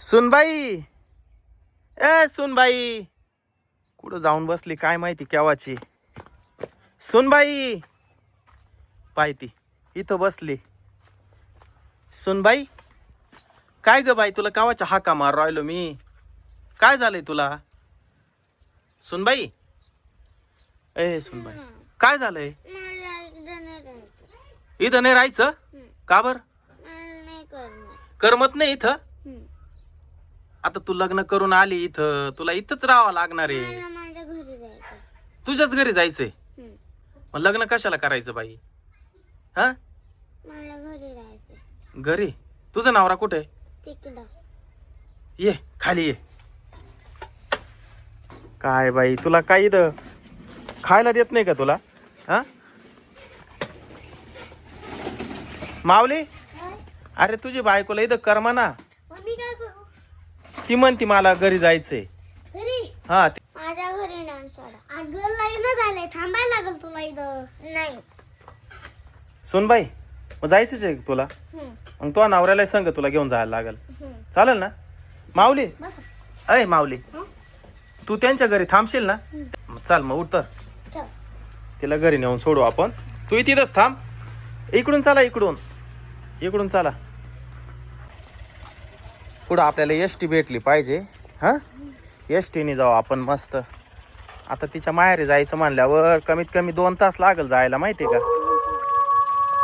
सुनबाई! ए सुनबाई! कुठं जाऊन बसली? काय माहिती केव्हाची? सुनबाई! पायती इथं बसली. सुनबाई! काय ग बाई तुला कावाच्या हाका मार राहिलो मी? काय झालंय तुला? सुनबाई! ए सुनबाई! काय झालंय? इथं नाही राहायचं. का बर? करमत नाही इथं. आता तू लग्न करून आली इथं तुला इथंच राहावं लागणार आहे. मला माझ्या घरी जायचं तुझ्याच घरी जायचंय? हम्म. मग लग्न कशाला करायचं बाई? हा? मला घरी तुझा नवरा कुठे? आहे? तिकडं. ये खाली ये. काय बाई तुला काय इथं? खायला देत नाही का तुला? हा? मावली अरे तुझी बायकोला इथं कर्मा ना मी काय करू ती म्हणती मला घरी जायचंय. घरी? हा ती- माझ्या घरी नाही सोडा. अगं लग्न झालंय. थांबायला लागल तुला इथं? नाही. सुनबाई मग जायचंच आहे तुला? हम्म. मग तो नवऱ्याला सांग तुला घेऊन जायला लागल. हम्म. चालेल ना? माऊली? बस. अय माऊली. हं? तू त्यांच्या घरी थांबशील ना? मग चाल मग उठ तर. चल. तिला घरी नेऊन सोडू आपण. तू तिथंच थांब. इकडून चला इकडून. इकडून चला. पुढं आपल्याला एस टी भेटली पाहिजे. हां? एस टीने जाऊ आपण मस्त. आता तिच्या माहेरी जायचं म्हणल्यावर कमीत कमी दोन तास लागेल जायला माहिती आहे का?